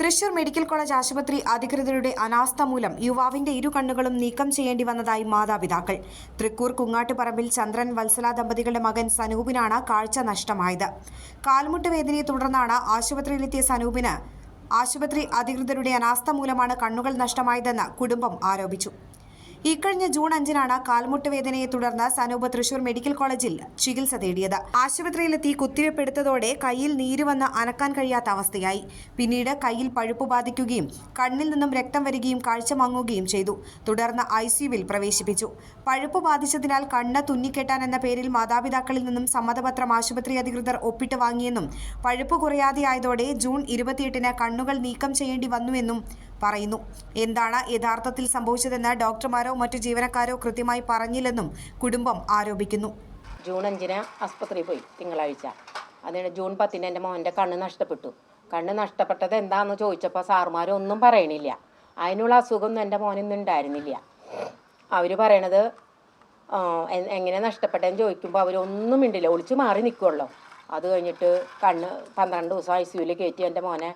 Thrissur medical college ആശുപത്രി അധികൃതരുടെ അനാസ്ഥ മൂലം യുവാവിന്റെ ഇരു കണ്ണുകളും നീക്കം ചെയ്യേണ്ടി വന്നതായി മാതാപിതാക്കൾ. തൃക്കൂർ കുങ്ങാട്ടുപറമ്പിൽ ചന്ദ്രൻ വത്സല ദമ്പതികളുടെ മകൻ സനൂപിനാണ് കാഴ്ച നഷ്ടമായത്. കാൽമുട്ട് വേദനയെ തുടർന്നാണ് ആശുപത്രിയിലെത്തിയ സനൂപിന് ആശുപത്രി അധികൃതരുടെ അനാസ്ഥ മൂലമാണ് കണ്ണുകൾ നഷ്ടമായതെന്ന് കുടുംബം ആരോപിച്ചു. ഇക്കഴിഞ്ഞ ജൂൺ അഞ്ചിനാണ് കാൽമുട്ട് വേദനയെ തുടർന്ന് സനൂപ് തൃശൂർ മെഡിക്കൽ കോളേജിൽ ചികിത്സ തേടിയത്. ആശുപത്രിയിലെത്തി കുത്തിവെപ്പെടുത്തതോടെ കയ്യിൽ നീര് വന്ന് അനക്കാൻ കഴിയാത്ത അവസ്ഥയായി. പിന്നീട് കയ്യിൽ പഴുപ്പ് ബാധിക്കുകയും കണ്ണിൽ നിന്നും രക്തം വരികയും കാഴ്ച മങ്ങുകയും ചെയ്തു. തുടർന്ന് ഐ സിയുവിൽ പ്രവേശിപ്പിച്ചു. പഴുപ്പ് ബാധിച്ചതിനാൽ കണ്ണ് തുന്നിക്കെട്ടാൻ എന്ന പേരിൽ മാതാപിതാക്കളിൽ നിന്നും സമ്മതപത്രം ആശുപത്രി അധികൃതർ ഒപ്പിട്ട് വാങ്ങിയെന്നും പഴുപ്പ് കുറയാതെയായതോടെ ജൂൺ ഇരുപത്തിയെട്ടിന് കണ്ണുകൾ നീക്കം ചെയ്യേണ്ടി വന്നുവെന്നും പറയുന്നു. എന്താണ് യഥാർത്ഥത്തിൽ സംഭവിച്ചതെന്ന് ഡോക്ടർമാരോ മറ്റു ജീവനക്കാരോ കൃത്യമായി പറഞ്ഞില്ലെന്നും കുടുംബം ആരോപിക്കുന്നു. ജൂൺ അഞ്ചിന് ആസ്പത്രിയിൽ പോയി തിങ്കളാഴ്ച. അതിന് ജൂൺ പത്തിന് എന്റെ മോന്റെ കണ്ണ് നഷ്ടപ്പെട്ടു. കണ്ണ് നഷ്ടപ്പെട്ടത് എന്താണെന്ന് ചോദിച്ചപ്പോൾ സാറുമാരൊന്നും പറയണില്ല. അതിനുള്ള അസുഖമൊന്നും എന്റെ മോനൊന്നും ഉണ്ടായിരുന്നില്ല. അവർ പറയണത് എങ്ങനെ നഷ്ടപ്പെട്ടതെന്ന് ചോദിക്കുമ്പോൾ അവരൊന്നും മിണ്ടില്ല. ഒളിച്ച് മാറി നിൽക്കുമല്ലോ അത് കഴിഞ്ഞിട്ട് കണ്ണ് പന്ത്രണ്ട് ദിവസം ഐ സിയുവിൽ കയറ്റി എന്റെ മോനെ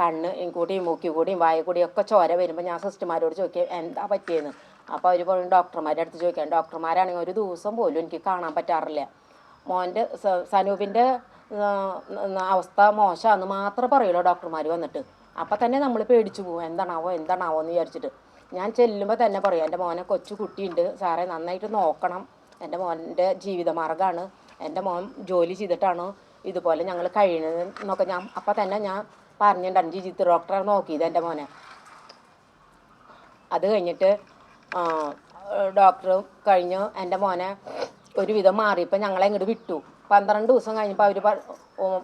കണ്ണ് കൂടിയും മൂക്കി കൂടിയും വായ കൂടിയും ഒക്കെ ചോര വരുമ്പോൾ ഞാൻ സിസ്റ്റർമാരോട് ചോദിക്കും എന്താ പറ്റിയെന്ന്? അപ്പോൾ അവർ പറയും ഡോക്ടർമാരുടെ അടുത്ത് ചോദിക്കാം. ഡോക്ടർമാരാണെങ്കിൽ ഒരു ദിവസം പോലും എനിക്ക് കാണാൻ പറ്റാറില്ല. മോന്റെ സനൂപിന്റെ അവസ്ഥ മോശമാണെന്ന് മാത്രമേ പറയുള്ളൂ ഡോക്ടർമാർ വന്നിട്ട്. അപ്പം തന്നെ നമ്മൾ പേടിച്ചു പോകും എന്താണാവോ എന്താണാവോ എന്ന് വിചാരിച്ചിട്ട്. ഞാൻ ചെല്ലുമ്പോൾ തന്നെ പറയും എന്റെ മോനെ കൊച്ചു കുട്ടിയുണ്ട്. സാറേ നന്നായിട്ട് നോക്കണം. എന്റെ മോന്റെ ജീവിതമാർഗമാണ് എന്റെ മോൻ ജോലി ചെയ്തിട്ടാണ് ഇതുപോലെ ഞങ്ങൾ കഴിയുന്നത് എന്നൊക്കെ ഞാൻ അപ്പം തന്നെ ഞാൻ പറഞ്ഞിട്ടുണ്ടായിരുന്നു ചിത്ര ഡോക്ടറെ നോക്കിയത് എന്റെ മോനെ. അത് കഴിഞ്ഞിട്ട് ഡോക്ടർ കഴിഞ്ഞ് എന്റെ മോനെ ഒരുവിധം മാറിയപ്പോൾ ഞങ്ങളെ ഇങ്ങോട്ട് വിട്ടു. പന്ത്രണ്ട് ദിവസം കഴിഞ്ഞപ്പോൾ അവർ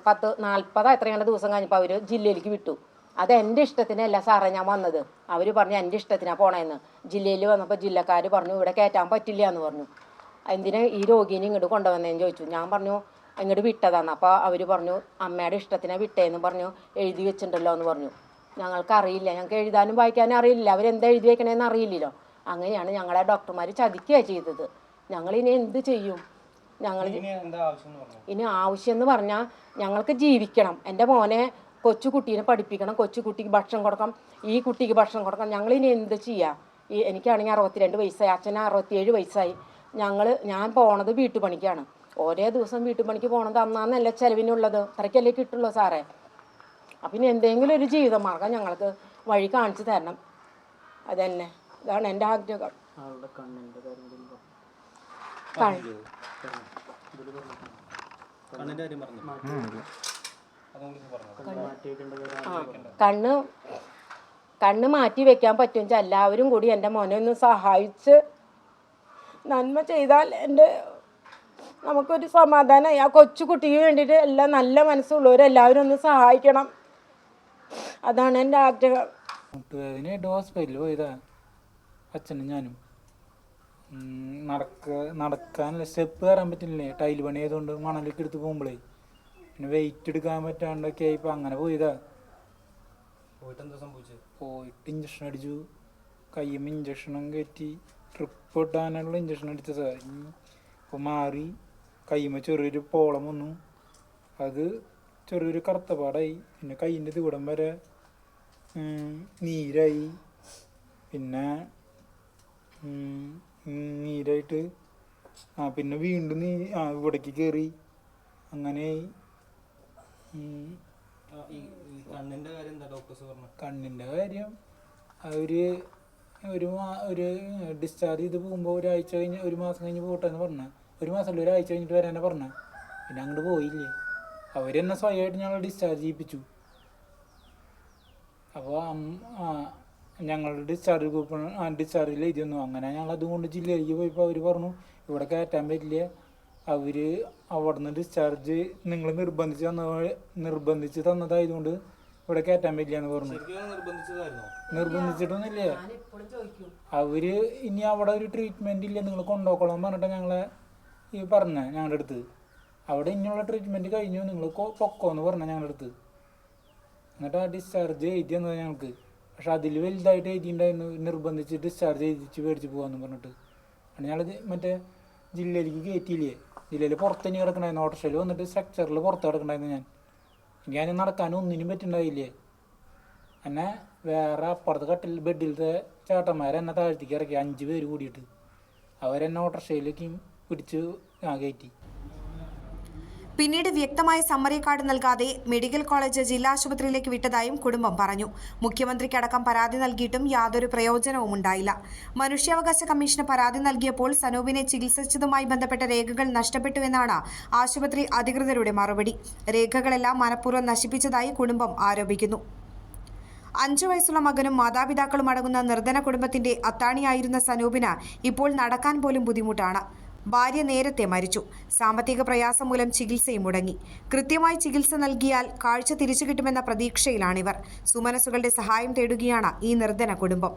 പത്ത് നാൽപ്പത് എത്രയാണ് ദിവസം കഴിഞ്ഞപ്പോൾ അവർ ജില്ലയിലേക്ക് വിട്ടു. അത് എന്റെ ഇഷ്ടത്തിനല്ല സാറേ ഞാൻ വന്നത്. അവർ പറഞ്ഞു എന്റെ ഇഷ്ടത്തിനാണ് പോണേന്ന്. ജില്ലയിൽ വന്നപ്പോൾ ജില്ലക്കാർ പറഞ്ഞു ഇവിടെ കയറ്റാൻ പറ്റില്ല എന്ന് പറഞ്ഞു. എന്തിനാ ഈ രോഗീനെ ഇങ്ങോട്ട് കൊണ്ടുവന്നതെന്ന് ചോദിച്ചു. ഞാൻ പറഞ്ഞു ഇങ്ങോട്ട് വിട്ടതാണ് അപ്പോൾ അവർ പറഞ്ഞു അമ്മയുടെ ഇഷ്ടത്തിനാണ് വിട്ടേന്ന് പറഞ്ഞു എഴുതി വെച്ചിട്ടുണ്ടല്ലോ എന്ന് പറഞ്ഞു. ഞങ്ങൾക്ക് അറിയില്ല ഞങ്ങൾക്ക് എഴുതാനും വായിക്കാനും അറിയില്ല. അവരെന്താ എഴുതി വെക്കണേന്ന് അറിയില്ലല്ലോ. അങ്ങനെയാണ് ഞങ്ങളെ ഡോക്ടർമാർ ചതിക്കുക ചെയ്തത്. ഞങ്ങളിനി എന്ത് ചെയ്യും? ഞങ്ങൾ ഇനി എന്താ ആവശ്യം എന്ന് പറഞ്ഞു? ഇനി ആവശ്യം എന്ന് പറഞ്ഞാൽ ഞങ്ങൾക്ക് ജീവിക്കണം. എന്റെ മോനെ കൊച്ചു കുട്ടീനെ പഠിപ്പിക്കണം. കൊച്ചു കുട്ടിക്ക് ഭക്ഷണം കൊടുക്കണം ഈ കുട്ടിക്ക് ഭക്ഷണം കൊടുക്കണം ഞങ്ങൾ ഇനി എന്ത് ചെയ്യാം? ഈ എനിക്കാണെങ്കിൽ അറുപത്തിരണ്ട് വയസ്സായി. അച്ഛന് അറുപത്തിയേഴ് വയസ്സായി. ഞങ്ങൾ ഞാൻ പോണത് വീട്ടുപണിക്കാണ്. ഓരോ ദിവസം വീട്ടുപണിക്ക് പോകണത് അന്നാന്നല്ല ചെലവിനുള്ളത്? അത്രയ്ക്കല്ലേ കിട്ടുള്ളൂ സാറേ. അപ്പം ഇനി എന്തെങ്കിലും ഒരു ജീവിതമാർഗം ഞങ്ങൾക്ക് വഴി കാണിച്ചു തരണം. അതന്നെ. ഇതാണ് എന്റെ ആഗ്രഹം. കണ്ണ്. കണ്ണ്. കണ്ണ് മാറ്റി വെക്കാൻ പറ്റും വെച്ചാൽ എല്ലാവരും കൂടി എന്റെ മോനെ ഒന്ന് സഹായിച്ച് നന്മ ചെയ്താൽ എന്റെ നമുക്കൊരു സമാധാനമായി ആ കൊച്ചു കുട്ടിക്ക് വേണ്ടിയിട്ട് എല്ലാം നല്ല മനസ്സുള്ളവരെല്ലാവരും ഒന്ന് സഹായിക്കണം. അതാണ് എന്റെ ആഗ്രഹം. മുട്ടുവേദനയായിട്ട് ഹോസ്പിറ്റലിൽ പോയതാ. അച്ഛനും ഞാനും. നടക്ക നടക്കാനുള്ള സ്റ്റെപ്പ് കയറാൻ പറ്റില്ലേ ടൈൽ പണി ആയതുകൊണ്ട് മണലൊക്കെ എടുത്ത് പോകുമ്പോഴേ പിന്നെ വെയിറ്റ് എടുക്കാൻ പറ്റാണ്ടൊക്കെ ആയിപ്പോൾ അങ്ങനെ പോയതാ. പോയിട്ട് എന്താ സംഭവിച്ചത് പോയിട്ട് ഇഞ്ചക്ഷൻ അടിച്ചു. കയ്യുമ്പോൾ ഇഞ്ചക്ഷനും കയറ്റി ട്രിപ്പ് ഇടാനുള്ള ഇഞ്ചക്ഷൻ അടിച്ചതാ. ഇപ്പോൾ മാറി. കയ്യുമ്മ ചെറിയൊരു പോളം വന്നു. അത് ചെറിയൊരു കറുത്തപാടായി. പിന്നെ കയ്യിന്റെ തിവിടം വരെ നീരായി. പിന്നെ നീരായിട്ട് ആ പിന്നെ വീണ്ടും നീ ആ ഇവിടേക്ക് കയറി അങ്ങനെ കണ്ണിന്റെ കാര്യം എന്താ ഡോക്ടേഴ്സ് പറഞ്ഞു? കണ്ണിന്റെ കാര്യം അവർ ഒരു ഒരു ഡിസ്ചാർജ് ചെയ്ത് പോകുമ്പോൾ ഒരാഴ്ച കഴിഞ്ഞ് ഒരു മാസം കഴിഞ്ഞ് പോട്ടെ എന്ന് പറഞ്ഞ. ഒരു മാസമല്ല ഒരാഴ്ച കഴിഞ്ഞിട്ട് വരാനെ പറഞ്ഞ. പിന്നെ അങ്ങോട്ട് പോയില്ലേ. അവരെന്നെ സ്വയമായിട്ട് ഞങ്ങൾ ഡിസ്ചാർജ് ചെയ്യിപ്പിച്ചു. അപ്പോൾ ഞങ്ങളുടെ ഡിസ്ചാർജ് കൂപ്പൺ ഡിസ്ചാർജിൽ എഴുതി വന്നു അങ്ങനെ ഞങ്ങൾ അതുകൊണ്ട് ജില്ലയിലേക്ക് പോയപ്പോൾ അവർ പറഞ്ഞു ഇവിടെ കയറ്റാൻ പറ്റില്ല. അവർ അവിടെ നിന്ന് ഡിസ്ചാർജ് നിങ്ങൾ നിർബന്ധിച്ച് തന്ന നിർബന്ധിച്ച് തന്നതായതുകൊണ്ട് ഇവിടെ കയറ്റാൻ പറ്റില്ല എന്ന് പറഞ്ഞു. നിർബന്ധിച്ചിട്ടൊന്നുമില്ലേ. അവർ ഇനി അവിടെ ഒരു ട്രീറ്റ്മെന്റ് ഇല്ല നിങ്ങൾ കൊണ്ടുപോക്കണം പറഞ്ഞിട്ട് ഞങ്ങളെ ഈ പറഞ്ഞ ഞങ്ങളുടെ അടുത്ത്. അവിടെ ഇനിയുള്ള ട്രീറ്റ്മെന്റ് കഴിഞ്ഞു. നിങ്ങൾ പൊക്കോന്ന് പറഞ്ഞ ഞങ്ങളുടെ അടുത്ത്. എന്നിട്ട് ആ ഡിസ്ചാർജ് എഴുതി തന്നത് ഞങ്ങൾക്ക്. പക്ഷെ അതിൽ വലുതായിട്ട് എഴുതിയിട്ടുണ്ടായിരുന്നു നിർബന്ധിച്ച് ഡിസ്ചാർജ് എഴുതിച്ച് മേടിച്ച് പോകാന്ന് പറഞ്ഞിട്ട്. ഞങ്ങൾ മറ്റേ ജില്ലയിലേക്ക് കയറ്റിയില്ലേ ജില്ലയിൽ പുറത്ത് ഇനി കിടക്കണമായിരുന്നു ഓട്ടോഷയിൽ വന്നിട്ട് സ്ട്രക്ചറിൽ പുറത്ത് കിടക്കണമായിരുന്നു ഞാൻ. ഞാൻ നടക്കാനും ഒന്നിനും പറ്റുണ്ടായില്ലേ? എന്നെ വേറെ അപ്പുറത്ത് കട്ടിൽ ബെഡിലത്തെ ചേട്ടന്മാരെ എന്നെ താഴ്ത്തിക്ക് ഇറക്കി. അഞ്ച് പേര് കൂടിയിട്ട്. അവരെന്നെ ഓട്ടോഷയിലേക്ക് പിടിച്ച് പിന്നീട് വ്യക്തമായ സമ്മറി കാർഡ് നൽകാതെ മെഡിക്കൽ കോളേജ് ജില്ലാ ആശുപത്രിയിലേക്ക് വിട്ടതായും കുടുംബം പറഞ്ഞു. മുഖ്യമന്ത്രിക്കടക്കം പരാതി നൽകിയിട്ടും യാതൊരു പ്രയോജനവും ഉണ്ടായില്ല. മനുഷ്യാവകാശ കമ്മീഷന് പരാതി നൽകിയപ്പോൾ സനൂപിനെ ചികിത്സിച്ചതുമായി ബന്ധപ്പെട്ട രേഖകൾ നഷ്ടപ്പെട്ടുവെന്നാണ് ആശുപത്രി അധികൃതരുടെ മറുപടി. രേഖകളെല്ലാം മനഃപൂർവം നശിപ്പിച്ചതായി കുടുംബം ആരോപിക്കുന്നു. അഞ്ചു വയസ്സുള്ള മകനും മാതാപിതാക്കളും അടങ്ങുന്ന നിർധന കുടുംബത്തിന്റെ അത്താണിയായിരുന്ന സനൂപിന് ഇപ്പോൾ നടക്കാൻ പോലും ബുദ്ധിമുട്ടാണ്. ഭാര്യ നേരത്തെ മരിച്ചു. സാമ്പത്തിക പ്രയാസം മൂലം ചികിത്സയും മുടങ്ങി. കൃത്യമായി ചികിത്സ നൽകിയാൽ കാഴ്ച തിരിച്ചു കിട്ടുമെന്ന പ്രതീക്ഷയിലാണിവർ. സുമനസുകളുടെ സഹായം തേടുകയാണ് ഈ നിർധന കുടുംബം.